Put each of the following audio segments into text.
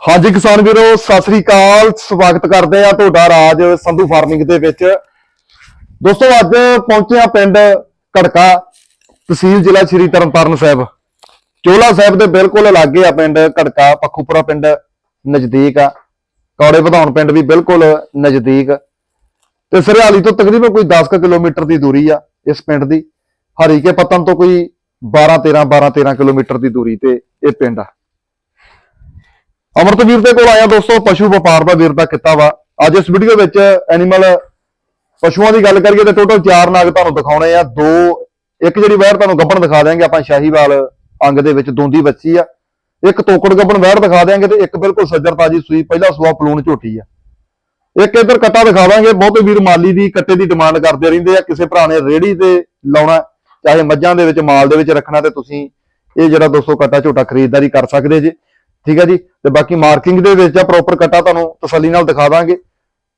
ਹਾਂਜੀ ਕਿਸਾਨ ਵੀਰੋ, ਸਤਿ ਸ੍ਰੀ ਅਕਾਲ। ਸਵਾਗਤ ਕਰਦੇ ਆ ਤੁਹਾਡਾ ਰਾਜ ਸੰਧੂ ਫਾਰਮਿੰਗ ਦੇ ਵਿੱਚ। ਦੋਸਤੋ, ਅੱਜ ਪਹੁੰਚੇ ਆ ਪਿੰਡ ਘੜਕਾ, ਤਹਿਸੀਲ ਜ਼ਿਲ੍ਹਾ ਸ਼੍ਰੀ ਤਰਨਤਾਰਨ ਸਾਹਿਬ। ਚੋਲਾ ਸਾਹਿਬ ਦੇ ਬਿਲਕੁਲ ਲਾਗੇ ਆ ਪਿੰਡ ਘੜਕਾ, ਪੱਖੂਪੁਰਾ ਪਿੰਡ ਨਜ਼ਦੀਕ ਆ। ਕੌੜੇ ਵਧਾਉਣ ਪਿੰਡ ਵੀ ਬਿਲਕੁਲ ਨਜ਼ਦੀਕ। ਤੇ ਸਰਹਾਲੀ ਤੋਂ ਤਕਰੀਬਨ ਕੋਈ 10 ਕੁ ਕਿਲੋਮੀਟਰ ਦੀ ਦੂਰੀ ਆ ਇਸ ਪਿੰਡ ਦੀ। ਹਰੀਕੇ ਪੱਤਨ ਤੋਂ ਕੋਈ 12 13 12 13 ਕਿਲੋਮੀਟਰ ਦੀ ਦੂਰੀ ਤੇ ਇਹ ਪਿੰਡ ਆ। ਅਮਰਤਵੀਰ ਦੇ ਕੋਲ ਆਇਆ ਦੋਸਤੋ, ਪਸ਼ੂ ਵਪਾਰ ਦਾ ਵੀਰ ਦਾ ਕਿੱਤਾ ਵਾ। ਅੱਜ ਇਸ ਵੀਡੀਓ ਵਿੱਚ ਐਨੀਮਲ ਪਸ਼ੂਆਂ ਦੀ ਗੱਲ ਕਰੀਏ ਤਾਂ ਟੋਟਲ 4 ਨਾਗ ਤੁਹਾਨੂੰ ਦਿਖਾਉਣੇ ਆ। ਦੋ, ਇੱਕ ਜਿਹੜੀ ਵਹਿਰ ਤੁਹਾਨੂੰ ਗੱਬਣ ਦਿਖਾ ਦਿਆਂਗੇ, ਆਪਾਂ ਸ਼ਾਹੀਵਾਲ ਅੰਗ ਦੇ ਵਿੱਚ ਦੋਂਦੀ ਬੱਚੀ ਆ। ਇੱਕ ਤੋਕੜ ਗੱਬਣ ਵਹਿਰ ਦਿਖਾ ਦਿਆਂਗੇ ਤੇ ਇੱਕ ਬਿਲਕੁਲ ਸੱਜਰ ਤਾਜੀ ਸੂਈ, ਪਹਿਲਾ ਸੂਆ ਪਲੂਣ ਝੋਟੀ ਆ। ਇੱਕ ਇਧਰ ਕੱਟਾ ਦਿਖਾ ਦਾਂਗੇ ਬਹੁਤੇ ਵੀਰ ਮਾਲੀ ਦੀ ਕੱਟੇ ਦੀ ਡਿਮਾਂਡ ਕਰਦੇ ਰਹਿੰਦੇ ਆ। ਕਿਸੇ ਭਰਾ ਨੇ ਰੇੜੀ ਤੇ ਲਾਉਣਾ, ਚਾਹੇ ਮੱਝਾਂ ਦੇ ਵਿੱਚ, ਮਾਲ ਦੇ ਵਿੱਚ ਰੱਖਣਾ ਤੇ ਤੁਸੀਂ ਇਹ ਜਿਹੜਾ ਦੋਸਤੋ ਕੱਟਾ ਝੋਟਾ ਖਰੀਦਦਾਰੀ ਕਰ ਸਕਦੇ ਜੇ। ਠੀਕ ਹੈ ਜੀ? ਤੇ ਬਾਕੀ ਮਾਰਕਿੰਗ ਦੇ ਵਿੱਚ ਆ ਪ੍ਰੋਪਰ ਕੱਟਾ ਤੁਹਾਨੂੰ ਤਸੱਲੀ ਨਾਲ ਦਿਖਾ ਦਾਂਗੇ।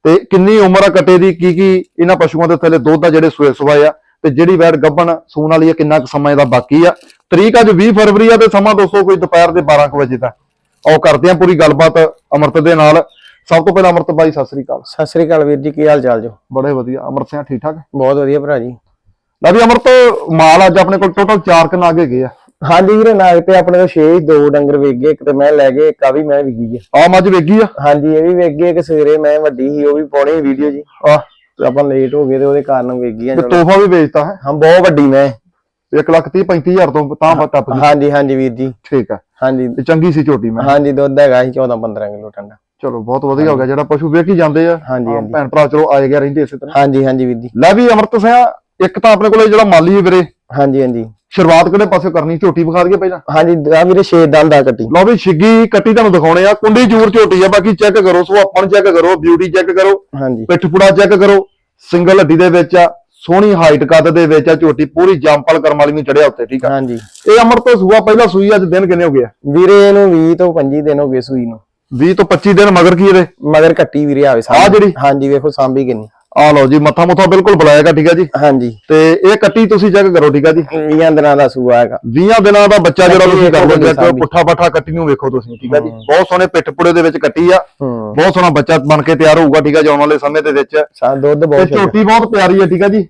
ਤੇ ਕਿੰਨੀ ਉਮਰ ਆ ਕੱਟੇ ਦੀ? ਕੀ ਕੀ ਇਹਨਾਂ ਪਸ਼ੂਆਂ ਦੇ ਥੱਲੇ ਦੁੱਧ ਆ ਜਿਹੜੇ ਸੂਏ ਸੁਆਏ ਆ? ਤੇ ਜਿਹੜੀ ਵੈੜ ਗੱਭਣ ਸੂਣ ਵਾਲੀ ਆ ਕਿੰਨਾ ਕੁ ਸਮਾਂ ਇਹਦਾ ਬਾਕੀ ਆ? ਤਰੀਕ ਅੱਜ 20 ਫਰਵਰੀ ਆ ਤੇ ਸਮਾਂ ਦੋਸਤੋ ਕੋਈ ਦੁਪਹਿਰ ਦੇ 12 ਕੁ ਵਜੇ ਦਾ। ਆਓ ਕਰਦੇ ਆ ਪੂਰੀ ਗੱਲਬਾਤ ਅਮਰਤ ਦੇ ਨਾਲ। ਸਭ ਤੋਂ ਪਹਿਲਾਂ ਅਮਰਤ ਬਾਈ ਸਤਿ ਸ੍ਰੀ ਅਕਾਲ। ਸਤਿ ਸ੍ਰੀ ਅਕਾਲ ਵੀਰ ਜੀ ਕੀ ਹਾਲ ਚਾਲ ਜੋ? ਬੜੇ ਵਧੀਆ। ਅਮਰਤ ਸਿੰਘ ਠੀਕ ਠਾਕ? ਬਹੁਤ ਵਧੀਆ ਭਰਾ ਜੀ। ਲੈ ਵੀ ਅਮਰਤ ਮਾਲ ਅੱਜ ਆਪਣੇ ਕੋਲ ਟੋਟਲ 4 ਕਨਾਗ ਨਾਗ ਹੈਗੇ ਆ। ਹਾਂਜੀ ਵੀਰੇ ਨਾਗ ਤੇ ਆਪਣੇ ਕੋਲ 6 ਦੋ ਡੰਗਰ ਵੇਚ ਗਏ ਇੱਕ ਤੇ ਮੈਂ ਲੈ ਗਏ ਇੱਕ ਆ ਵੀ ਮੈਂ ਵਿਕੀ ਗਿਆ ਆ। ਮੱਝ ਵੇਗੀ ਆ? ਹਾਂਜੀ ਇਹ ਵੀ ਵੇਚ ਗਏ ਇੱਕ ਸਵੇਰੇ ਮੈਂ ਵੱਡੀ ਸੀ ਉਹ ਵੀ ਪਾਉਣੀ ਵੀਡੀਓ ਜੀ। ਆ ਤੇ ਆਪਾਂ ਲੇਟ ਹੋ ਗਏ ਤੇ ਉਹਦੇ ਕਾਰਨ ਵੇਚ ਗਈਆਂ ਤੇ ਤੋਹਫਾ ਵੀ ਵੇਚਤਾ ਹੈ? ਹਾਂ ਬਹੁਤ ਵੱਡੀ ਮੈਂ। 1 ਲੱਖ 30 35000 ਤੋਂ ਤਾਂ ਬਾਅਦ ਟੱਪ ਗਈ। ਹਾਂਜੀ ਹਾਂਜੀ ਵੀਰ ਜੀ। ਠੀਕ ਆ। ਹਾਂਜੀ। ਤੇ ਚੰਗੀ ਸੀ ਝੋਟੀ ਮੈਂ। ਹਾਂਜੀ ਦੁੱਧ ਹੈਗਾ ਸੀ 14 15 ਕਿਲੋ ਠੰਡਾ ਚਲੋ ਬਹੁਤ ਵਧੀਆ ਹੋ ਗਿਆ। ਜਿਹੜਾ ਪਸ਼ੂ ਵੇਖੀ ਜਾਂਦੇ ਆ ਹਾਂ। ਭੈਣ ਭਰਾ ਚਲੋ ਆਏ ਗਿਆ ਰਹਿੰਦੇ ਇਸੇ ਤਰ੍ਹਾਂ। ਹਾਂਜੀ ਹਾਂਜੀ ਵੀਰ ਜੀ। ਲੈ ਵੀ ਅਮਰਤ ਸਿੰਘ ਇੱਕ ਤਾਂ ਆਪਣੇ ਕੋਲੇ ਜਿਹੜਾ ਮਾਲੀ ਹੈ ਵੀਰੇ। ਹਾਂਜੀ ਹਾਂਜੀ। ਸ਼ੁਰੂਆਤ ਕਿਹੜੇ ਪਾਸੇ ਕਰਨੀ ਝੋਟੀ ਵਿਖਾ ਦਈਏ ਪਹਿਲਾਂ? ਹਾਂਜੀ ਆ ਵੀਰੇ 6 ਦੰਦ ਆ ਕੱਟੀ। ਲਓ ਵੀ ਛਿੱਗੀ ਕੱਟੀ ਤੁਹਾਨੂੰ ਦਿਖਾਉਣੇ ਆ ਕੁੰਡੀ ਜੂਰ ਝੋਟੀ ਆ ਬਾਕੀ ਚੈੱਕ ਕਰੋ ਸੋ ਆਪਾਂ ਚੈੱਕ ਕਰੋ ਬਿਊਟੀ ਚੈੱਕ ਕਰੋ ਹਾਂਜੀ। ਪਿੱਠ ਪੁੜਾ ਚੈੱਕ ਕਰੋ ਸਿੰਗਲ ਹੱਡੀ ਦੇ ਵਿੱਚ ਆ ਸੋਹਣੀ ਹਾਈਟ ਕੱਦ ਦੇ ਵਿੱਚ ਆ ਝੋਟੀ ਪੂਰੀ ਜੰਪਲ ਕਰਮ ਵਾਲੀ ਨੂੰ ਚੜਿਆ ਉੱਤੇ ਠੀਕ ਆ? ਹਾਂਜੀ। ਇਹ ਅਮਰਤ ਸੂਆ ਪਹਿਲਾ ਸੂਈ ਅੱਜ ਦਿਨ ਕਿੰਨੇ ਹੋ ਗਏ ਆ? ਵੀਰੇ ਇਹਨੂੰ 20 ਤੋਂ 25 ਦਿਨ ਹੋ ਗਏ ਸੂਈ ਨੂੰ। 20 ਤੋਂ 25 ਦਿਨ ਮਗਰ ਕੀ ਇਹਦੇ? ਮਗਰ ਕੱਟੀ ਵੀਰੇ ਆਵੇ ਆਹ ਜਿਹੜੀ? ਹਾਂਜੀ ਵੇਖੋ ਸਾਂਭੀ ਕਿੰਨੀ। ਆ ਲਓ ਜੀ ਮੱਥਾ ਮੁੱਥਾ ਬਿਲਕੁਲ ਬੁਲਾਏਗਾ ਠੀਕ ਆ ਜੀ? ਹਾਂਜੀ। ਤੇ ਇਹ ਕੱਟੀ ਤੁਸੀਂ ਚੈੱਕ ਕਰੋ ਠੀਕ ਆ ਜੀ? 20 ਦਿਨਾਂ ਦਾ ਸੂਆ ਹੈਗਾ। 20 ਦਿਨਾਂ ਦਾ ਬੱਚਾ ਜਿਹੜਾ ਤੁਸੀਂ ਕਰ ਲਓ ਚੈੱਕ। ਪੁੱਠਾ ਪੱਠਾ ਕੱਟੀ ਨੂੰ ਵੇਖੋ ਤੁਸੀਂ ਠੀਕ ਆ ਜੀ। ਬਹੁਤ ਸੋਹਣੇ ਪਿੱਠ ਪੁੜੇ ਦੇ ਵਿੱਚ ਕੱਟੀ ਆ। ਹੂੰ। ਬਹੁਤ ਸੋਹਣਾ ਬੱਚਾ ਬਣ ਕੇ ਤਿਆਰ ਹੋਊਗਾ ਠੀਕ ਆ ਜੀ ਆਉਣ ਵਾਲੇ ਸਮੇਂ ਦੇ ਵਿੱਚ। ਸਾ ਦੁੱਧ ਤੇ ਬਹੁਤ ਛੋਟਾ ਝੋਟੀ ਬਹੁਤ ਪਿਆਰੀ ਆ ਠੀਕ ਆ ਜੀ?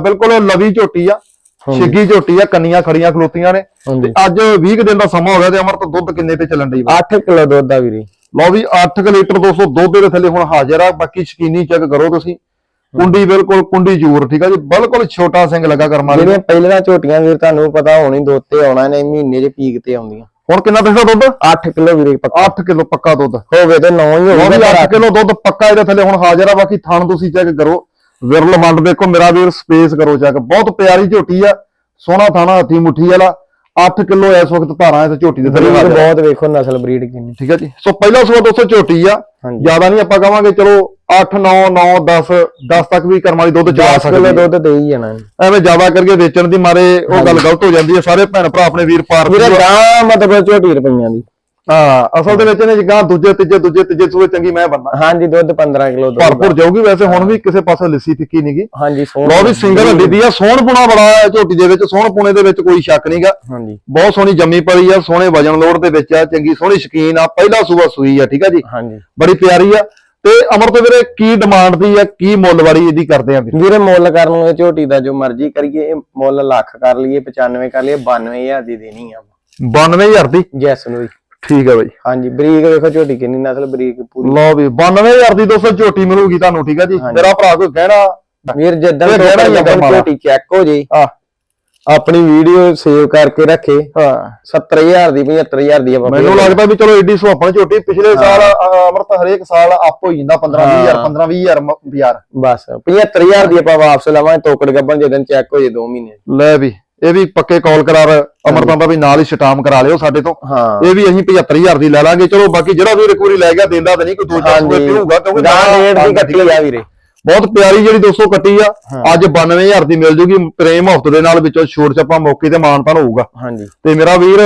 ਬਿਲਕੁਲ ਲਵੀ ਝੋਟੀ ਆ ਛਿੱਗੀ ਝੋਟੀ ਆ ਕੰਨੀਆਂ ਖੜੀਆਂ ਖਲੋਤੀਆਂ ਨੇ। ਤੇ ਅੱਜ 20 ਕੁ ਦਿਨ ਦਾ ਸਮਾਂ ਹੋ ਗਿਆ ਤੇ ਅਮਰਤ ਦੁੱਧ ਕਿੰਨੇ ਤੇ ਚੱਲਣ ਵਾ? 8 ਕਿਲੋ ਦੁੱਧ ਆ ਵੀਰੇ। ਲਓ ਵੀ 8 ਲੀਟਰ 200 ਦੁੱਧ ਦੇ ਥੱਲੇ ਹੁਣ ਹਾਜ਼ਰ ਆ ਬਾਕੀ ਸ਼ਕੀਨੀ ਚੈੱਕ ਕਰੋ ਤੁਸੀਂ। ਕੁੰਡੀ ਬਿਲਕੁਲ ਕੁੰਡੀ ਜੂਰ ਠੀਕ ਆ ਜੀ? ਬਿਲਕੁਲ ਛੋਟਾ ਸਿੰਘ ਲੱਗਾ ਕਰਮਾਂ ਵਾਲੀ ਜਿਹੜੀਆਂ ਪਹਿਲਾਂ ਝੋਟੀਆਂ ਵੀਰ ਤੁਹਾਨੂੰ ਪਤਾ ਹੋਣੀ ਦੁੱਧ ਤੇ ਆਉਣਾ ਨੇ ਮਹੀਨੇ ਦੇ ਪੀਕ ਤੇ ਆਉਂਦੀਆਂ। ਹੁਣ ਕਿੰਨਾ ਦੱਸਦਾ ਦੁੱਧ? 8 ਕਿਲੋ ਵੀਰੇ ਪੱਕਾ। 8 ਕਿਲੋ ਪੱਕਾ ਦੁੱਧ। ਹੋਵੇ ਤੇ 9 ਹੀ ਹੋਵੇ ਵੀ 8 ਕਿਲੋ ਦੁੱਧ ਪੱਕਾ ਇਹਦੇ ਥੱਲੇ। ਹੁਣ ਹਾਜ਼ਰ ਆ ਬਾਕੀ ਥਣ ਤੁਸੀਂ ਚੈੱਕ ਕਰੋ। ਵਿਰਲ ਮੰਡ ਦੇਖੋ ਮੇਰਾ ਵੀਰ ਸਪੇਸ ਕਰੋ ਚੈੱਕ ਬਹੁਤ ਪਿਆਰੀ ਝੋਟੀ ਆ ਸੋਹਣਾ ਥਾਣਾ ਹੱਥੀ ਮੁੱਠੀ ਵਾਲਾ। 8 ਕਿਲੋ ਇਸ ਵਕਤ ਧਾਰਾਂ ਇਸ ਝੋਟੀ ਦੇ ਥੱਲੇ। ਬਹੁਤ ਵੇਖੋ ਨਸਲ ਬਰੀਡ ਕਿੰਨੀ। ਠੀਕ ਹੈ ਜੀ? ਸੋ ਪਹਿਲਾ ਸੂਆ ਦੋਸਤੋ ਝੋਟੀ ਆ। ਹਾਂਜੀ। ਜ਼ਿਆਦਾ ਨਹੀਂ ਆਪਾਂ ਕਵਾਂਗੇ ਚਲੋ 8 9 9 10 10 ਤੱਕ ਵੀ ਕਰਮ ਵਾਲੀ ਦੁੱਧ ਜਾ 10 ਸਕਦੀ ਕਿਲੋ ਹੈ ਦੁੱਧ ਦੇ ਹੀ ਜਾਣਾ ਇਹਨੇ। ਐਵੇਂ ਜ਼ਿਆਦਾ ਕਰਕੇ ਵੇਚਣ ਦੀ ਮਾਰੇ ਉਹ ਗੱਲ ਗਲਤ ਹੋ ਜਾਂਦੀ ਹੈ। ਸਾਰੇ ਭੈਣ ਭਰਾ ਆਪਣੇ ਵੀਰ ਪਾਰ ਵੀਰੇ ਗਾਂ ਮਤਲਬ ਝੋਟੀ ਰੁਪਈਆਂ ਦੀ। ਹਾਂ ਅਸਲ ਦੇ ਵਿੱਚ ਨੇ ਜਿਗਾ ਦੂਜੇ ਤੀਜੇ ਦੂਜੇ ਤੀਜੇ ਸੂਏ ਚੰਗੀ ਮੈਂ ਬੰਨਾ ਹਾਂਜੀ ਦੁੱਧ 15 ਕਿਲੋ ਦੁੱਧ ਭਰਪੂਰ ਜਾਊਗੀ ਵੈਸੇ ਹੁਣ ਵੀ ਕਿਸੇ ਪਾਸੇ ਲਿੱਸੀ ਫਿੱਕੀ ਨਹੀਂਗੀ ਹਾਂਜੀ ਸੋਹਣੀ ਲੋ ਵੀ ਸਿੰਗਲ ਹੱਡੀ ਦੀ ਆ ਸੋਹਣ ਪੁਣਾ ਬੜਾ ਹੈ ਝੋਟੀ ਦੇ ਵਿੱਚ ਸੋਹਣ ਪੁਣੇ ਦੇ ਵਿੱਚ ਕੋਈ ਸ਼ੱਕ ਨਹੀਂਗਾ ਹਾਂਜੀ। ਬਹੁਤ ਸੋਹਣੀ ਜੰਮੀ ਪਈ ਆ ਸੋਹਣੇ ਵਜਨ ਲੋੜ ਦੇ ਵਿੱਚ ਆ ਚੰਗੀ ਸੋਹਣੀ ਸ਼ਕੀਨ ਆ ਪਹਿਲਾ ਸੂਆ ਸੂਈ ਆ ਠੀਕ ਆ ਜੀ? ਹਾਂਜੀ। ਬੜੀ ਪਿਆਰੀ ਆ। ਤੇ ਅਮਰ ਤੋਂ ਵੀਰੇ ਕੀ ਡਿਮਾਂਡ ਦੀ ਆ ਕੀ ਮੁੱਲ ਵਾਲੀ ਇਹਦੀ ਕਰਦੇ ਆ ਵੀਰ ਵੀਰੇ ਮੁੱਲ ਨੂੰ ਇਹ ਝੋਟੀ ਦਾ ਜੋ ਮਰਜ਼ੀ ਕਰੀਏ ਇਹ ਮੁੱਲ ਲੱਖ ਕਰ ਲਈਏ 95 ਕਰ ਲਈਏ 92000 ਦੀ ਦੇਣੀ ਆ। 92000 ਦੀ? ਜੈਸ ਨੂੰ ਵੀ ਠੀਕ ਆ ਬਾਈ। ਹਾਂਜੀ ਬਰੀਕ ਵੇਖੋ ਝੋਟੀ ਕਿੰਨੀ ਨਸਲ ਬਰੀਕ ਪੂਰੀ। ਲਓ ਵੀ 92000 ਦੀ ਦੋਸਤੋ ਝੋਟੀ ਮਿਲੂਗੀ ਤੁਹਾਨੂੰ ਠੀਕ ਆ ਜੀ। ਮੇਰਾ ਭਰਾ ਕੋਈ ਕਹਿਣਾ? ਵੀਰ ਹੀ ਜਦੋਂ। ਝੋਟੀ ਚੈੱਕ ਹੋ ਜੇ ਆ ਆਪਣੀ ਵੀਡੀਓ ਸੇਵ ਕਰਕੇ ਰੱਖੇ। ਹਾਂ। 70000 ਦੀ 75000 ਦੀ ਆਪਾਂ ਮੈਨੂੰ ਲੱਗਦਾ ਵੀ ਚਲੋ ਏਡੀ ਸੁਹਾਪਣ ਝੋਟੀ ਪਿਛਲੇ ਸਾਲ ਅਮਰਤ ਹਰੇਕ ਸਾਲ ਆਪ ਹੋ ਜਾਂਦਾ 15 20000 ਹਾਂ। 15 20000 ਯਾਰ ਬਸ 75000 ਦੀ ਆਪਾਂ ਵਾਪਸ ਲਵਾਂਗੇ ਤੋਕੜ ਗੱਬਨ ਜਦੋਂ ਚੈੱਕ ਹੋ ਜੇ 2 ਮਹੀਨੇ। ਲੈ ਵੀ। ਇਹ ਵੀ ਪੱਕੇ ਕਾਲ ਕਰਾਰ ਅਮਰਤਾਂ ਦਾ ਵੀ ਨਾਲ ਹੀ ਸਟਾਮ ਕਰਾ ਲਿਓ ਸਾਡੇ ਤੋਂ। ਇਹ ਵੀ ਅਸੀਂ 75000 ਦੀ ਲੈ ਲਾਂਗੇ। ਚਲੋ ਬਾਕੀ ਜਿਹੜਾ ਵੀ ਰਿਕਵਰੀ ਲੈ ਗਿਆ ਦਿੰਦਾ ਤਾਂ ਨਹੀਂ ਕੋਈ ਦੋ ਚਾਰ ਪਿਊਗਾ ਕਿਉਂਕਿ ਨਾਲ ਰੇਟ ਦੀ ਕੱਟੀ ਆ ਵੀਰੇ। ਬਹੁਤ ਪਿਆਰੀ ਜਿਹੜੀ 200 ਕੱਟੀ ਆ। ਅੱਜ 92000 ਦੀ ਮਿਲ ਜੂਗੀ। ਪ੍ਰੇਮ ਹਫ਼ਤੇ ਦੇ ਨਾਲ ਵਿੱਚੋਂ ਛੋਟ ਛੱਪਾ ਮੌਕੇ ਤੇ ਮਾਨਤਾਨ ਹੋਊਗਾ। ਹਾਂਜੀ। ਤੇ ਮੇਰਾ ਵੀਰ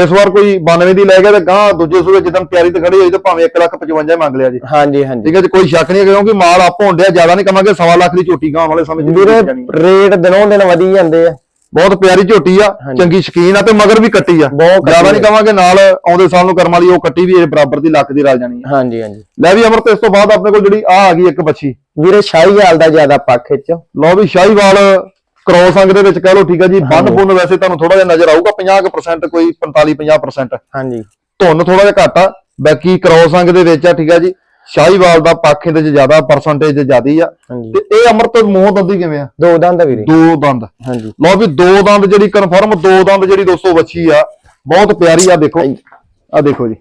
ਇਸ ਵਾਰ ਕੋਈ 92 ਦੀ ਲੈ ਗਿਆ ਤੇ ਗਾਂ ਦੂਜੇ ਸੂਏ ਜਦੋਂ ਤਿਆਰੀ ਤੇ ਖੜੀ ਹੋਈ ਤਾਂ ਭਾਵੇਂ 1,55 ਮੰਗ ਲਿਆ ਜੀ। ਹਾਂਜੀ ਹਾਂਜੀ। ਠੀਕ ਹੈ ਜੀ ਕੋਈ ਸ਼ੱਕ ਨਹੀਂ ਕਿਉਂਕਿ ਮਾਲ ਆਪ ਹੋਣ ਡਿਆ ਜ਼ਿਆਦਾ ਨਹੀਂ ਕਮਾਂਗੇ ਸਵਾ ਲੱਖ ਦੀ ਝੋਟੀ ਗਾਂ ਵਾਲੇ ਸਮੇਂ ਚ ਵੀਰੇ। ਰੇਟ ਦਿਨੋਂ ਦਿਨ ਵਧੀ ਜਾਂਦੇ ਆ। ਬਹੁਤ ਪਿਆਰੀ ਝੋਟੀ ਆ। ਚੰਗੀ ਸ਼ਕੀਨ ਆ ਤੇ ਮਗਰ ਵੀ ਕੱਟੀ ਆ। ਜ਼ਿਆਦਾ ਨਹੀਂ ਕਵਾਂਗੇ ਨਾਲ ਆਉਂਦੇ ਸਾਲ ਨੂੰ ਕਰਮ ਵਾਲੀ ਉਹ ਕੱਟੀ ਵੀ ਇਹ ਬਰਾਬਰ ਦੀ ਲੱਕ ਦੀ ਰਲ ਜਾਣੀ ਆ। ਹਾਂਜੀ ਹਾਂਜੀ। ਲੈ ਵੀ ਅਮਰਤ ਇਸ ਤੋਂ ਬਾਅਦ ਆਪਣੇ ਕੋਲ ਜਿਹੜੀ ਆ ਆ ਗਈ ਇੱਕ ਬੱਚੀ ਵੀਰੇ ਸ਼ਾਹੀ ਹਾਲ ਦਾ ਜ਼ਿਆਦਾ ਪੱਖ ਵਿੱਚ ਲਓ ਵੀ ਸ਼ਾਹੀਵਾਲ ਕ੍ਰੋਸ ਅੰਗ ਦੇ ਵਿੱਚ ਕਹਿ ਲਓ ਠੀਕ ਆ ਜੀ। ਬੰਨ ਬੁੰਨ ਵੈਸੇ ਤੁਹਾਨੂੰ ਥੋੜਾ ਜਿਹਾ ਨਜ਼ਰ ਆਊਗਾ 50% ਕੋਈ 45 50% ਹਾਂਜੀ। ਧੁੰਨ ਥੋੜਾ ਜਿਹਾ ਘੱਟ ਆ। ਬਾਕੀ ਕ੍ਰੋਸ ਅੰਗ ਦੇ ਵਿੱਚ ਆ ਠੀਕ ਆ ਜੀ। ਸ਼ਾਹੀਵਾਲ ਦਾ ਪੱਖ ਇਹਦੇ ਚ ਜ਼ਿਆਦਾ ਪਰਸੈਂਟੇਜ ਜ਼ਿਆਦੀ ਆ। ਹਾਂਜੀ। ਤੇ ਇਹ ਅਮਰਤ ਮੂੰਹ ਦੰਦੀ ਕਿਵੇਂ ਆ? ਦੋ ਦੰਦ ਆ ਵੀਰੇ। ਦੋ ਦੰਦ। ਹਾਂਜੀ। ਲਓ ਵੀ ਦੋ ਦੰਦ ਜਿਹੜੀ ਕਨਫਰਮ ਦੋ ਦੰਦ ਜਿਹੜੀ ਦੋਸਤੋ ਵੱਛੀ ਆ ਬਹੁਤ ਪਿਆਰੀ ਆ ਦੇਖੋ। ਆ ਦੇਖੋ ਜੀ।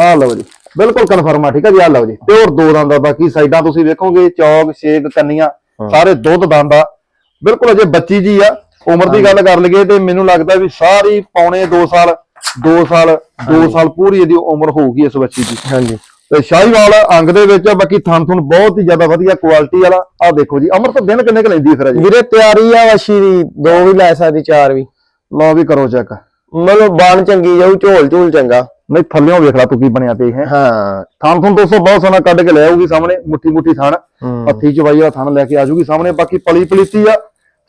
ਆ ਲਓ ਜੀ। ਬਿਲਕੁਲ ਕਨਫਰਮ ਆ ਠੀਕ ਆ ਜੀ? ਆ ਲਓ ਜੀ। ਪਿਓਰ ਦੋ ਦੰਦ ਆ ਬਾਕੀ ਸਾਈਡਾਂ ਤੁਸੀਂ ਵੇਖੋਗੇ ਚੌਕ ਛੇਕ ਕੰਨੀਆਂ ਸਾਰੇ ਦੁੱਧ ਦੰਦ ਆ। ਬਿਲਕੁਲ ਅਜੇ ਬੱਚੀ ਜੀ ਆ। ਉਮਰ ਦੀ ਗੱਲ ਕਰ ਲਈਏ ਤੇ ਮੈਨੂੰ ਲੱਗਦਾ ਵੀ ਸਾਰੀ ਪੌਣੇ 2 ਸਾਲ 2 ਸਾਲ 2 ਸਾਲ ਪੂਰੀ ਇਹਦੀ ਉਮਰ ਹੋਊਗੀ ਇਸ ਬੱਚੀ ਦੀ। ਹਾਂਜੀ। ਤੇ ਸ਼ਾਹੀਵਾਲ ਅੰਗ ਦੇ ਵਿੱਚ ਆ ਬਾਕੀ ਥਣ ਥੁਣ ਬਹੁਤ ਹੀ ਜ਼ਿਆਦਾ ਵਧੀਆ ਕੁਆਲਿਟੀ ਵਾਲਾ। ਆ ਦੇਖੋ ਜੀ ਅਮਰਤ ਦਿਨ ਕਿੰਨੇ ਕ ਲੈਂਦੀ ਫਿਰ ਅਜੇ ਵੀਰੇ ਤਿਆਰੀ ਆ ਵਸ਼ੀ ਦੀ ਦੋ ਵੀ ਲੈ ਸਕਦੀ ਚਾਰ ਵੀ। ਲਓ ਵੀ ਕਰੋ ਚੈੱਕ ਮਤਲਬ ਬਾਣ ਚੰਗੀ ਜਾਊ ਝੋਲ ਝੂਲ ਚੰਗਾ। ਨਹੀਂ ਥੱਲਿਓਂ ਵੇਖ ਲਾ ਤੂੰ ਕੀ ਬਣਿਆ ਤੇ ਹੈ ਹਾਂ। ਥਣ ਥਣ ਦੋਸਤੋ ਬਹੁਤ ਸੋਹਣਾ ਕੱਢ ਕੇ ਲੈ ਆਊਗੀ ਸਾਹਮਣੇ ਮੁੱਠੀ ਮੁੱਠੀ ਥਣ। ਹੱਥੀ ਚਵਾਈ ਵਾਲਾ ਥਣ ਲੈ ਕੇ ਆਜੂਗੀ ਸਾਹਮਣੇ ਬਾਕੀ ਪਲੀ ਪਲੀਤੀ ਆ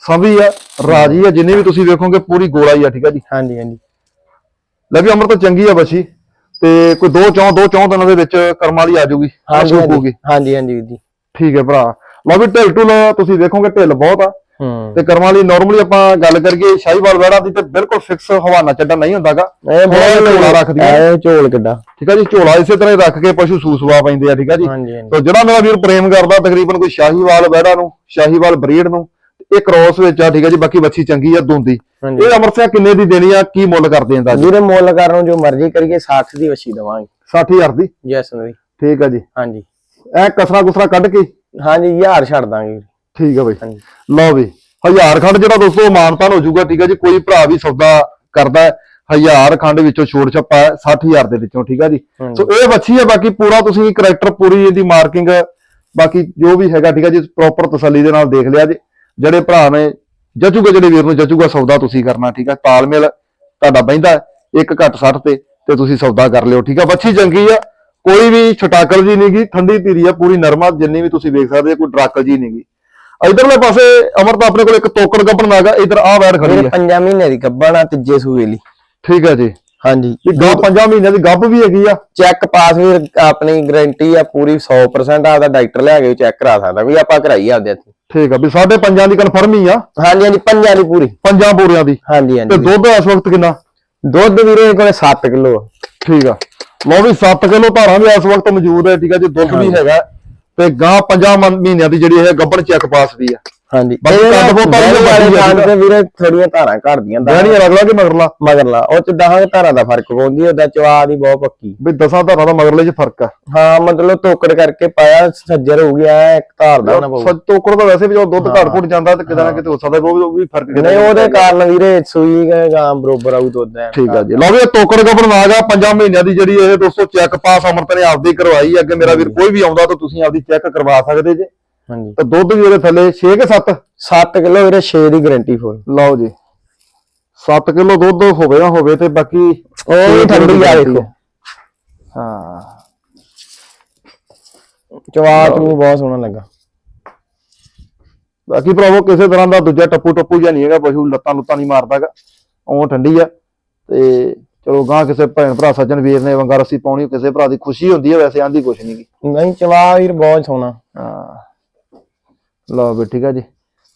ਸੰਭੀ ਆ ਰਾਜੀ ਆ ਜਿੰਨੇ ਵੀ ਤੁਸੀਂ ਵੇਖੋਗੇ ਪੂਰੀ ਗੋਲਾ ਹੀ ਆ ਠੀਕ ਆ ਜੀ? ਹਾਂਜੀ ਹਾਂਜੀ। ਲੈ ਵੀ ਅਮਰਤ ਚੰਗੀ ਆ ਬੱਚੀ ਤੇ ਕੋਈ ਦੋ ਚੌਂ ਦੋ ਚੌਂ ਦਿਨਾਂ ਦੇ ਵਿੱਚ ਕਰਮ ਵਾਲੀ ਆ ਜਾਊਗੀ ਹਾਂਜੀ ਹਾਂਜੀ ਹੋਊਗੀ ਹਾਂਜੀ ਹਾਂਜੀ ਵੀਰ ਜੀ। ਠੀਕ ਹੈ ਭਰਾ। ਲਓ ਵੀ ਢਿੱਲ ਢੁੱਲ ਤੁਸੀਂ ਵੇਖੋਗੇ ਢਿੱਲ ਬਹੁਤ ਆ। ਹੂੰ। ਤੇ ਕਰਮ ਵਾਲੀ ਨਾਰਮਲੀ ਆਪਾਂ ਗੱਲ ਕਰੀਏ ਸ਼ਾਹੀਵਾਲ ਵੜਾ ਦੀ ਤੇ ਬਿਲਕੁਲ ਫਿਕਸ ਹਵਾਨਾ ਚੱਡਾ ਨਹੀਂ ਹੁੰਦਾਗਾ। ਇਹ ਬਹੁਤ ਝੋਲਾ ਰੱਖਦੀ ਆ। ਇਹ ਝੋਲ ਕਿੱਡਾ। ਠੀਕ ਆ ਜੀ ਝੋਲਾ ਇਸੇ ਤਰ੍ਹਾਂ ਹੀ ਰੱਖ ਕੇ ਪਸ਼ੂ ਸੂਸਵਾ ਪੈਂਦੇ ਆ ਠੀਕ ਆ ਜੀ। ਹਾਂਜੀ ਹਾਂਜੀ। ਤੋ ਜਿਹੜਾ ਮੇਰਾ ਵੀਰ ਪ੍ਰੇਮ ਕਰਦਾ ਤਕਰੀਬਨ ਕੋਈ ਸ਼ਾਹੀਵਾਲ ਵਹਿੜਾ ਨੂੰ ਸ਼ਾਹੀਵਾਲ ਬਰੀਡ ਨੂੰ ਇਹ ਕ੍ਰੋਸ ਵਿੱਚ ਆ ਠੀਕ ਆ ਜੀ ਬਾਕੀ ਬੱਚੀ ਚੰਗੀ ਆ ਦੁੰਦੀ। ਇਹ ਅਮਰ ਸਿੰਘ ਕਿੰਨੇ ਦੀ ਦੇਣੀ ਆ ਕੀ ਮੁੱਲ ਕਰਦੇ ਆਂ ਦਾ ਜੀ ਵੀਰੇ ਮੁੱਲ ਕਰਨ ਨੂੰ ਜੋ ਮਰਜ਼ੀ ਕਰੀਏ 60 ਦੀ ਵਸ਼ੀ ਦਵਾਂਗੇ। 60000 ਦੀ? ਨੂੰ ਵੀ ਠੀਕ ਆ ਜੀ। ਹਾਂਜੀ। ਐ ਕਸਰਾ ਕੁਸਰਾ ਕੱਢ ਕੇ? ਹਾਂਜੀ ਹਜ਼ਾਰ ਛੱਡ ਦਾਂਗੇ। ਠੀਕ ਆ ਬਈ। ਲਓ ਵੀ ਹਜ਼ਾਰ ਖੰਡ ਜਿਹੜਾ ਦੋਸਤੋ ਮਾਨਤਾਨ ਹੋ ਜਾਊਗਾ ਠੀਕ ਆ ਜੀ ਕੋਈ ਭਰਾ ਵੀ ਸੌਦਾ ਕਰਦਾ ਹੈ ਹਜ਼ਾਰ ਖੰਡ ਵਿੱਚੋਂ ਛੋੜ ਛੱਪਾ ਹੈ 60000 ਦੇ ਵਿੱਚੋਂ ਠੀਕ ਆ ਜੀ। ਸੋ ਇਹ ਬੱਚੀ ਹੈ ਬਾਕੀ ਪੂਰਾ ਤੁਸੀਂ ਕਰੈਕਟਰ ਪੂਰੀ ਇਹਦੀ ਮਾਰਕਿੰਗ ਬਾਕੀ ਜੋ ਵੀ ਹੈਗਾ ਠੀਕ ਆ ਜੀ ਪ੍ਰੋਪਰ ਤਸੱਲੀ ਦੇ ਨਾਲ ਦੇਖ ਲਿਆ ਜੀ। ਜਿਹੜੇ ਭਰਾ ਨੇ ਜਚੂਗਾ ਜਿਹੜੇ ਵੀਰ ਨੂੰ ਜਚੂਗਾ ਸੌਦਾ ਤੁਸੀਂ ਕਰਨਾ ਠੀਕ ਆ? ਤਾਲਮੇਲ ਤੁਹਾਡਾ ਬਹਿੰਦਾ ਹੈ, ਇੱਕ ਘੱਟ 60 ਤੇ ਤੇ ਤੁਸੀਂ ਸੌਦਾ ਕਰ ਲਿਓ ਠੀਕ ਆ? ਬੱਚੀ ਚੰਗੀ ਆ ਕੋਈ ਵੀ ਛਟਾਕਲ ਜੀ ਨਹੀਂਗੀ ਠੰਡੀ ਧੀਰੀ ਆ ਪੂਰੀ ਨਰਮਾ ਜਿੰਨੀ ਵੀ ਤੁਸੀਂ ਵੇਖ ਸਕਦੇ ਕੋਈ ਡਰਾਕਲ ਜੀ ਨਹੀਂਗੀ ਇਧਰਲੇ ਪਾਸੇ ਅਮਰਤਾ ਆਪਣੇ ਕੋਲ ਇੱਕ ਤੋਕੜ ਗੱਬਣ ਨਾਗਾ ਇਧਰ ਆ ਵੈਰ ਖੜੀ ਹੈ ਪੰਜਾਂ ਮਹੀਨੇ ਦੀ ਗੱਬਣਾ ਤੀਜੇ ਸੂਏ ਲਈ। ਠੀਕ ਹੈ ਜੀ। ਹਾਂਜੀ। ਇਹ ਗਾ ਪੰਜਾਂ ਮਹੀਨਿਆਂ ਦੀ ਗੱਭ ਵੀ ਹੈਗੀ ਆ। ਚੈੱਕ ਪਾਸ ਵੀ ਆਪਣੀ ਗਾਰੰਟੀ ਆ ਪੂਰੀ 100% ਆਪਦਾ ਡਾਕਟਰ ਲਿਆ ਕੇ ਚੈੱਕ ਕਰਾ ਸਕਦਾ ਵੀ ਆਪਾਂ ਕਰਾਈ ਆਪਦੇ ਹੱਥੀਂ। ਠੀਕ ਆ ਵੀ ਸਾਡੇ ਪੰਜਾਂ ਦੀ ਕਨਫਰਮ ਹੀ ਆ। ਹਾਂਜੀ ਹਾਂਜੀ ਪੰਜਾਂ ਦੀ ਪੂਰੀ। ਪੰਜਾਂ ਬੋਰੀਆਂ ਦੀ। ਹਾਂਜੀ ਤੇ ਹਾਂਜੀ ਦੁੱਧ ਇਸ ਵਕਤ ਕਿੰਨਾ? ਦੁੱਧ ਵੀਰੇ ਕੋਲੇ 7 ਕਿਲੋ ਠੀਕ ਆ। ਲਓ ਵੀ 7 ਕਿਲੋ ਧਾਰਾਂ ਵੀ ਇਸ ਵਕਤ ਮੌਜੂਦ ਹੈ ਠੀਕ ਆ ਜੀ ਦੁੱਧ ਵੀ ਹੈਗਾ ਤੇ ਗਾਂ ਪੰਜਾਂ ਮੰ- ਮਹੀਨਿਆਂ ਦੀ ਜਿਹੜੀ ਇਹ ਗੱਬਣ ਚੈੱਕ ਪਾਸ ਵੀ ਆ। ਹਾਂਜੀ। ਬਾਕੀ ਬੋਤਾ ਵੀ ਵੀਰੇ ਥੋੜੀਆਂ ਧਾਰਾਂ ਘੜਦੀਆਂ ਕਿ ਮਗਰਲਾ ਮਗਰਲਾ ਉਹ ਚ ਧਾਰਾਂ ਦਾ ਫ਼ਰਕ ਪਾਉਂਦੀ ਉਹਦਾ ਚਵਾ ਦੀ ਬਹੁਤ ਪੱਕੀ। ਵੀ ਦਸਾਂ ਧਾਰਾਂ ਦਾ ਮਗਰਲੇ 'ਚ ਫ਼ਰਕ ਆ। ਹਾਂ ਮਤਲਬ ਤੋਕੜ ਕਰਕੇ ਪਾਇਆ ਸੱਜਰ ਹੋ ਗਿਆ ਇੱਕ ਧਾਰ ਦਾ ਨਾ ਪਊ। ਸੱਚ ਤੋਕੜ ਦਾ ਵੈਸੇ ਵੀ ਜਦੋਂ ਦੁੱਧ ਘੱਟ ਘੁੱਟ ਜਾਂਦਾ ਤੇ ਕਿਤੇ ਨਾ ਕਿਤੇ ਹੋ ਸਕਦਾ ਵੀ ਉਹ ਵੀ- ਉਹ ਵੀ ਫ਼ਰਕ ਨਹੀਂ ਉਹਦੇ ਕਾਰਨ ਵੀਰੇ ਸੂਈ ਗਾਂ ਬਰੋਬਰ ਦੁੱਧ ਐ। ਠੀਕ ਆ ਜੀ। ਲਓ ਵੀ ਤੋਕੜ ਗੱਬਣ ਆ ਗਿਆ ਪੰਜਾਂ ਮਹੀਨਿਆਂ ਦੀ ਜਿਹੜੀ ਇਹ ਦੋਸਤੋ ਚੈੱਕ ਪਾਸ ਅਮਰਤ ਨੇ ਆਪਦੀ ਕਰਵਾਈ ਅੱਗੇ ਮੇਰਾ ਵੀਰ ਕੋਈ ਵੀ ਆਉਂਦਾ ਤਾਂ ਤੁਸੀਂ ਆਪਦੀ ਚੈੱਕ ਕਰਵਾ ਸਕਦੇ ਜੇ। ਹਾਂਜੀ। ਤੇ ਦੁੱਧ ਵੀ ਇਹਦੇ ਥੱਲੇ 6 ਕਿ 7 7 ਕਿਲੋ ਵੀਰੇ 6 ਦੀ ਗਾਰੰਟੀ ਫੁੱਲ ਲਓ ਜੀ। 7 ਕਿਲੋ ਦੁੱਧ ਹੋਵੇ ਨਾ ਹੋਵੇ ਤੇ ਬਾਕੀ ਉਹ ਠੰਡੀ ਆ ਦੇਖੋ। ਹਾਂ। ਚਵਾ ਚੂ ਬਹੁਤ ਸੋਹਣਾ ਲੱਗਾ। ਬਾਕੀ ਭਰਾਵੋ ਕਿਸੇ ਤਰ੍ਹਾਂ ਦਾ ਦੂਜਾ ਟੱਪੂ ਟੱਪੂ ਜਿਹਾ ਨਹੀਂ ਹੈਗਾ ਪਸ਼ੂ ਲੱਤਾਂ ਲੁੱਤਾਂ ਨਹੀਂ ਮਾਰਦਾਗਾ ਉਹ ਠੰਡੀ ਆ। ਤੇ ਚਲੋ ਗਾਂ ਕਿਸੇ ਭੈਣ ਭਰਾ ਸੱਜਣ ਵੀਰ ਨੇ ਵੰਗਾ ਰੱਸੀ ਪਾਉਣੀ ਕਿਸੇ ਭਰਾ ਦੀ ਖੁਸ਼ੀ ਹੁੰਦੀ ਹੈ ਵੈਸੇ ਆਂਦੀ ਕੁਛ ਨਹੀਂ ਨਹੀਂ ਚਵਾ ਵੀਰ ਬਹੁਤ ਸੋਹਣਾ। ਹਾਂ। ਲਓ ਵੀ ਠੀਕ ਆ ਜੀ।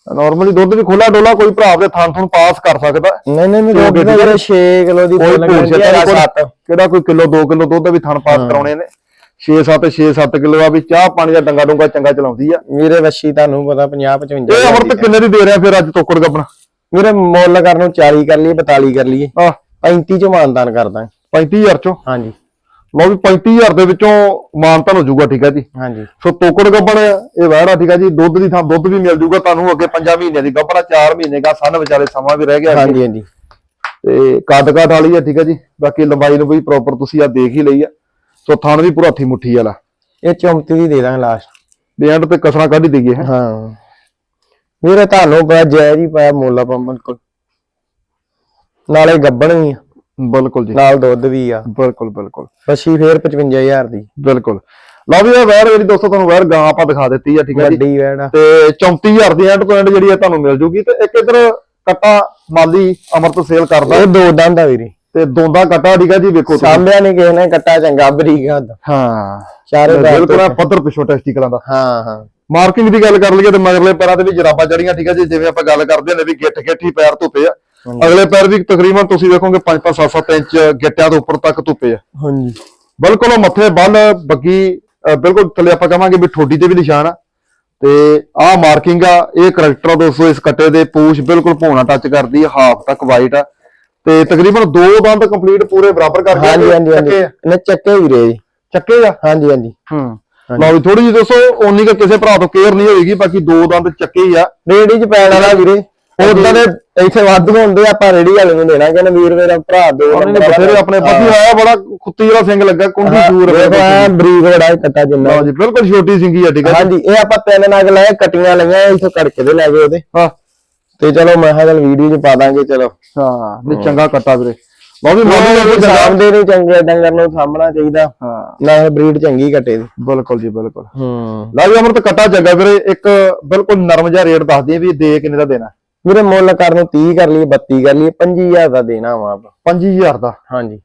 ਨਾਰਮਲੀ ਦੁੱਧ ਵੀ ਖੁੱਲਾ ਡੋਲਾ ਕੋਈ ਭਰਾ ਆਪਣੇ ਥਾਂ ਥੁਣ ਪਾਸ ਕਰ ਸਕਦਾ। ਨਹੀਂ ਨਹੀਂ ਨਹੀਂ ਹੈ, ਦੁੱਧ ਹੈ। ਵੀਰੇ 6 ਕਿਲੋ ਦੀ ਕੋਈ ਆ ਨਹੀਂ 7 ਕਿਹੜਾ ਕੋਈ ਕਿਲੋ 2 ਕਿਲੋ ਦੁੱਧ ਵੀ ਥਣ ਪਾਸ ਕਰਾਉਣੇ ਨੇ। 6 7 6 7 ਕਿਲੋ ਆ ਵੀ ਚਾਹ ਪਾਣੀ ਦਾ ਡੰਗਾ ਡੁੰਗਾ ਚੰਗਾ ਚਲਾਉਂਦੀ ਆ। ਵੀਰੇ ਵੱਛੀ ਤੁਹਾਨੂੰ ਪਤਾ 50 55 ਇਹ ਅਮਰਤ ਕਿੰਨੇ ਦੀ ਦੇ ਰਿਹਾ ਫਿਰ ਅੱਜ ਤੋਕੜ ਗੱਬਣਾ ਵੀਰੇ ਮੁੱਲ ਕਰਨ ਨੂੰ 40 ਕਰ ਲਈਏ 42 ਕਰ ਲਈਏ। ਆ 35 ਚ ਮਾਨਦਾਨ ਕਰਦਾ। 35000 ਚੋਂ? ਹਾਂਜੀ। ਲਓ ਵੀ 35000 ਦੇ ਵਿੱਚੋਂ ਮਾਨਤਨ ਹੋ ਜਾਊਗਾ ਠੀਕ ਆ ਜੀ? ਹਾਂਜੀ। ਸੋ ਤੋਕੜ ਗੱਬਣ ਇਹ ਵਹਿਰਾ ਠੀਕ ਆ ਜੀ? ਦੁੱਧ ਦੀ ਥਾਂ ਦੁੱਧ ਵੀ ਮਿਲ ਜਾਊਗਾ ਤੁਹਾਨੂੰ ਅੱਗੇ 5 ਮਹੀਨਿਆਂ ਦੀ ਗੱਬਣਾ 4 ਮਹੀਨੇ ਦਾ ਸੰਨ ਵਿਚਾਲੇ ਸਮਾਂ ਵੀ ਰਹਿ ਗਿਆ। ਹਾਂਜੀ ਹਾਂਜੀ। ਤੇ ਕੱਦ ਕਾਠ ਵਾਲੀ ਆ ਠੀਕ ਆ ਜੀ? ਬਾਕੀ ਲੰਬਾਈ ਨੂੰ ਵੀ ਪ੍ਰੋਪਰ ਤੁਸੀਂ ਆ ਦੇਖ ਹੀ ਲਈ ਆ। ਸੋ ਥਣ ਵੀ ਪੂਰਾ ਹੱਥੀ ਮੁੱਠੀ ਵਾਲਾ। ਇਹ 34 ਦੀ ਦੇ ਦਾਂਗੇ ਲਾਸਟ ਵੀ ਐਂਡ ਤੇ ਕਸਰਾਂ ਕੱਢ ਹੀ ਦਈਏ ਹੈਂ। ਹਾਂ। ਵੀਰੇ ਤੁਹਾਨੂੰ ਪਤਾ ਜਾਇਜ਼ ਹੀ ਪਾਇਆ ਮੁੱਲ ਆਪਾਂ ਬਿਲਕੁਲ। ਨਾਲੇ ਗੱਬਣ ਵੀ ਆ। ਬਿਲਕੁਲ ਜੀ। ਨਾਲ ਦੁੱਧ ਵੀ ਆ। ਬਿਲਕੁਲ ਬਿਲਕੁਲ। ਵੱਛੀ ਫੇਰ 55000 ਦੀ। ਬਿਲਕੁਲ। ਲਓ ਵੀ ਇਹ ਵੈਰ ਜਿਹੜੀ ਦੋਸਤੋ ਤੁਹਾਨੂੰ ਵੈਰ ਗਾਂ ਆਪਾਂ ਦਿਖਾ ਦਿੱਤੀ ਆ ਠੀਕ ਆ ਜੀ। ਵੱਡੀ ਵੈੜ ਆ। ਤੇ 34000 ਦੀ ਐਂਡ ਤੋਂ ਐਂਡ ਜਿਹੜੀ ਆ ਤੁਹਾਨੂੰ ਮਿਲ ਜੂਗੀ। ਤੇ ਇੱਕ ਇਧਰ ਕੱਟਾ ਮਾਲੀ ਅਮਰਤ ਸੇਲ ਕਰਦਾ। ਇਹ ਦੋ ਦੰਦ ਆ ਵੀਰੇ। ਤੇ ਦੋਂਦਾ ਕੱਟਾ ਠੀਕ ਆ ਜੀ ਵੇਖੋ। ਸਾਂਭਿਆ ਨਹੀਂ ਕਿਸੇ ਨੇ ਕੱਟਾ ਚੰਗਾ ਬਰੀਕ। ਹਾਂ। ਚਾਰੇ ਬਿਲਕੁਲ ਆ ਪੱਧਰ ਪਿਛੋ ਟੈਸਟੀਕਲਾਂ ਦਾ। ਹਾਂ ਹਾਂ। ਮਾਰਕਿੰਗ ਦੀ ਗੱਲ ਕਰ ਲਈਏ ਤੇ ਮਗਰਲੇ ਪੈਰਾਂ ਤੇ ਵੀ ਜਰਾਬਾਂ ਜੜੀਆਂ ਠੀਕ ਆ ਜੀ। ਜਿਵੇਂ ਆਪਾਂ ਗੱਲ ਕਰਦੇ ਹੁੰਦੇ ਵੀ ਗਿੱਠ ਗਿੱਠ ਹੀ ਪੈਰ ਧੁੱਪੇ ਆ। ਅਗਲੇ ਪੈਰ ਵੀ ਤਕਰੀਬਨ ਤੁਸੀਂ ਵੇਖੋਗੇ 5-5 7-7 ਇੰਚ ਗਿੱਟਿਆਂ ਤੋਂ ਉੱਪਰ ਤੱਕ ਧੁੱਪੇ ਆ। ਹਾਂਜੀ। ਬਿਲਕੁਲ ਉਹ ਮੱਥੇ ਬੱਲ ਬੱਗੀ ਬਿਲਕੁਲ ਥੱਲੇ ਆਪਾਂ ਕਹਾਂਗੇ ਵੀ ਠੋਡੀ ਤੇ ਵੀ ਨਿਸ਼ਾਨ ਆ। ਤੇ ਆਹ ਮਾਰਕਿੰਗ ਆ ਇਹ ਕਰੈਕਟਰ ਦੋਸਤੋ ਇਸ ਕੱਟੇ ਦੇ ਪੂਛ ਬਿਲਕੁਲ ਭੋਣਾ ਟੱਚ ਕਰਦੀ ਆ ਹਾਫ ਤੱਕ ਵਾਈਟ ਆ। ਤੇ ਤਕਰੀਬਨ ਦੋ ਦੰਦ ਕੰਪਲੀਟ ਪੂਰੇ ਬਰਾਬਰ ਕਰ ਗਏ ਹਾਂਜੀ ਹਾਂਜੀ ਹਾਂਜੀ। ਇਹਨੇ ਚੱਕੇ ਵੀਰੇ ਜੀ ਚੱਕੇ ਆ? ਹਾਂਜੀ ਹਾਂਜੀ। ਹੂੰ। ਲਓ ਵੀ ਥੋੜੀ ਜਿਹੀ ਦੋਸਤੋ ਓਨੀ ਕੁ ਕਿਸੇ ਭਰਾ ਤੋਂ ਕੇਅਰ ਨਹੀਂ ਹੋਏਗੀ ਬਾਕੀ ਦੋ ਦੰਦ ਚੱਕੇ ਹੀ ਆ। ਰੇੜੀ ਚ ਪੈਣ ਵਾਲਾ ਵੀਰੇ। ਉਦਾਂ ਦੇ ਇੱਥੇ ਵਾਧੂ ਹੁੰਦੇ ਆਪਾਂ ਰੇੜੀ ਵਾਲੇ ਨੂੰ ਦੇਣਾ ਕਹਿੰਦੇ ਵੀਰ ਮੇਰਾ ਭਰਾ ਦੋ ਉਹਨੇ ਨੇ ਬਥੇਰੇ ਆਪਣੇ ਬੱਤੀ ਆਇਆ ਬੜਾ ਕੁੱਤੀ ਵਾਲਾ ਸਿੰਘ ਲੱਗਾ ਕੁੰਡੀ ਵੇਖੋ ਐਂ ਬਰੀਕ ਬੜਾ ਹੀ ਕੱਟਾ ਜਿੰਨਾ। ਲਓ ਜੀ ਬਿਲਕੁਲ ਛੋਟੀ ਸਿੰਗੀ ਆ ਠੀਕ ਜੀ। ਹਾਂਜੀ ਇਹ ਆਪਾਂ ਤਿੰਨ ਨਗ ਲਏ ਕੱਟੀਆਂ ਲਈਆਂ ਇਥੋਂ ਕੜਕੇ ਦੇ ਲੈ ਗਏ ਉਹਦੇ। ਹਾਂ। ਤੇ ਚਲੋ ਮੈਂ ਕਿਹਾ ਚੱਲ ਵੀਡੀਓ ਚ ਪਾ ਦਾਂਗੇ ਚਲੋ। ਹਾਂ ਨਹੀਂ ਚੰਗਾ ਕੱਟਾ ਵੀਰੇ। ਵੀ ਮਾਲੀ ਦਾ ਸਾਹਮਣੇ ਨਹੀਂ ਚੰਗੇ ਡੰਗਰ ਨੂੰ ਸਾਹਮਣਾ ਚਾਹੀਦਾ। ਹਾਂ। ਨਾਲ ਬਰੀਡ ਚੰਗੀ ਕੱਟੇ ਦੀ। ਬਿਲਕੁਲ ਜੀ ਬਿਲਕੁਲ। ਹੂੰ। ਲਓ ਜੀ ਅਮਰਤ ਕੱਟਾ ਚੰਗਾ ਵੀਰੇ ਇੱਕ ਬਿਲਕੁਲ ਨਰਮ ਜਿਹਾ ਰੇਟ ਦੱਸ ਦਈਏ ਵੀ ਇਹ ਦੇ ਕਿੰਨੇ ਦਾ ਦੇਣਾ। ਵੀਰੇ ਮੁੱਲ ਕਰਨ ਨੂੰ 30 ਕਰ ਲਈਏ 32 ਕਰ ਲਈਏ 25000 ਦਾ ਦੇਣਾ ਵਾ ਆਪਾਂ। 25000 ਦਾ? ਹਾਂਜੀ।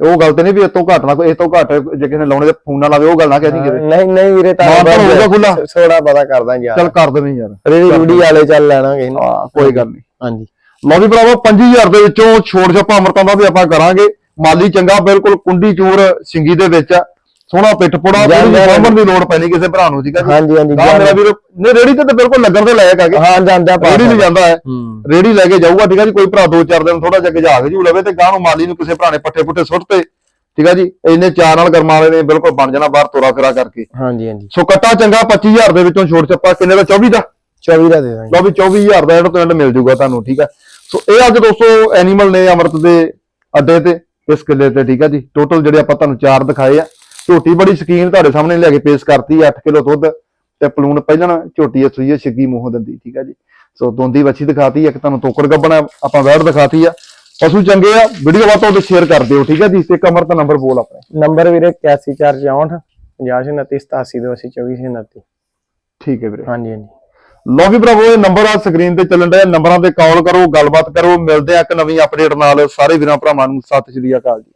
ਉਹ ਗੱਲ ਤੇ ਨਹੀਂ ਵੀ ਇਹ ਤੋਂ ਘੱਟ ਨਾ ਕੋਈ ਇਹ ਤੋਂ ਘੱਟ ਜੇ ਕਿਸੇ ਨੇ ਲਾਉਣੇ ਦੇ ਫੋਨ ਨਾ ਲਾਵੇ ਉਹ ਗੱਲ ਨਾ ਕਹਿ ਦੀ ਕਿਤੇ ਨਹੀਂ ਨਹੀਂ ਵੀਰੇ ਤਾਂ ਤਾਂ ਹੋਊਗਾ ਖੁੱਲਾ। ਥੋੜਾ ਪਤਾ ਕਰਦਾ ਯਾਰ। ਚੱਲ ਕਰ ਦੇਵੇਂ ਯਾਰ। ਰੇੜੀ ਰੂੜੀ ਵਾਲੇ ਚੱਲ ਲੈਣਾਗੇ ਹਾਂ ਕੋਈ ਗੱਲ ਨਹੀਂ। ਹਾਂਜੀ। ਲਓ ਵੀ ਭਰਾਵੋ 25000 ਦੇ ਵਿੱਚੋਂ ਛੋੜ ਛੱਪਾ ਅਮਰਤਾਂ ਦਾ ਵੀ ਆਪਾਂ ਕਰਾਂਗੇ। ਮਾਲੀ ਚੰਗਾ ਬਿਲਕੁਲ ਕੁੰਡੀ ਚੂਰ ਸਿੰਗੀ ਦੇ ਵਿੱਚ ਆ। ਸੋਹਣਾ ਪਿੱਠ ਪੁੜਾ ਜਾਂ- ਸਾਂਭਣ ਦੀ ਲੋੜ ਪੈਣੀ ਕਿਸੇ ਭਰਾ ਨੂੰ ਠੀਕ ਹਾਂਜੀ ਹਾਂਜੀ ਨਾ ਮੇਰਾ ਵੀਰ ਨੇ ਰੇੜੀ ਤੇ ਤਾਂ ਬਿਲਕੁਲ ਲੱਗਣ ਦੇ ਲਾਇਕ ਹੈਗੇ ਹਾਂ ਜਾਂਦਾ ਪਾ ਰੇੜੀ ਨਹੀਂ ਜਾਂਦਾ ਹੈ। ਹੂੰ। ਰੇੜੀ ਲੈ ਕੇ ਜਾਊਗਾ ਠੀਕ ਆ ਜੀ ਕੋਈ ਭਰਾ ਦੋ ਚਾਰ ਦਿਨ ਥੋੜਾ ਜਿਹਾ ਗਜਾਗ ਜੂ ਲਵੇ ਤੇ ਗਾਂ ਨੂੰ ਮਾਲੀ ਨੂੰ ਕਿਸੇ ਭਰਾ ਨੇ ਪੱਠੇ ਪੁੱਠੇ ਸੁੱਟ ਤੇ ਠੀਕ ਆ ਜੀ ਇੰਨੇ ਚਾਰ ਨਾਲ ਕਰਮਾ ਵਾਲੇ ਨੇ ਬਿਲਕੁਲ ਬਣ ਜਾਣਾ ਬਾਹਰ ਤੋਰਾ ਫੇਰਾ ਕਰਕੇ। ਹਾਂਜੀ ਹਾਂਜੀ। ਸੋ ਕੱਟਾ ਚੰਗਾ 25000 ਦੇ ਵਿੱਚੋਂ ਛੋੜ ਛੱਪਾ ਕਿੰਨੇ ਦਾ? 24 ਦਾ? 24 ਦਾ ਦੇ ਦਾਂਗੇ। ਲਓ ਵੀ 24000 ਦਾ ਜਿਹੜਾ ਤੋਂ ਐਂਡ ਮਿਲ ਜੂਗਾ ਤੁਹਾਨੂੰ ਠੀਕ ਆ। ਸੋ ਇਹ ਅੱਜ ਦੋਸਤੋ ਐਨੀਮਲ ਨੇ ਅਮਰਤ ਦੇ ਅੱਡੇ ਤੇ ਇਸ ਕਿੱਲੇ ਤੇ ਠੀਕ ਆ ਜੀ। ਟੋਟਲ ਜਿਹੜੇ ਆਪਾਂ ਤੁਹਾਨੂੰ ਚਾਰ ਦਿਖਾਏ ਆ ਝੋਟੀ ਬੜੀ ਸਕੀਨ ਤੁਹਾਡੇ ਸਾਹਮਣੇ ਲਿਆ ਕੇ ਪੇਸ਼ ਕਰਤੀ 8 ਕਿਲੋ ਦੁੱਧ ਤੇ ਪਲੂਣ ਪਹਿਲਾਂ ਝੋਟੀ ਸੂਈ ਹੈ ਛਿੱਗੀ ਮੂੰਹ ਦਿੰਦੀ ਠੀਕ ਆ ਜੀ। ਸੋ ਦੋਂਦੀ ਵੱਛੀ ਦਿਖਾਤੀ ਇੱਕ ਤੁਹਾਨੂੰ ਤੋਕੜ ਗੱਬਣਾ ਆਪਾਂ ਵੈੜ ਦਿਖਾਤੀ ਆ। ਪਸ਼ੂ ਚੰਗੇ ਆ ਵੀਡੀਓ ਵੱਧ ਤੋਂ ਵੱਧ ਸ਼ੇਅਰ ਕਰ ਦਿਓ ਠੀਕ ਆ ਜੀ। ਤੇ ਕਮਰ ਦਾ ਨੰਬਰ ਬੋਲ ਆਪਣੇ। ਨੰਬਰ ਵੀਰੇ 8164 5029 ਠੀਕ ਹੈ ਵੀਰੇ। ਹਾਂਜੀ ਹਾਂਜੀ। ਲਓ ਵੀ ਭਰਾਵੋ ਇਹ ਨੰਬਰ ਆ ਸਕਰੀਨ ਤੇ ਚੱਲਣ ਡਿਆ। ਨੰਬਰਾਂ ਤੇ ਕਾਲ ਕਰੋ ਗੱਲਬਾਤ ਕਰੋ। ਮਿਲਦੇ ਆ ਇੱਕ ਨਵੀਂ ਅਪਡੇਟ ਨਾਲ। ਸਾਰੇ ਵੀਰਾਂ ਭਰਾਵਾਂ ਨੂੰ ਸਤਿ ਸ਼੍ਰੀ ਅਕਾਲ ਜੀ।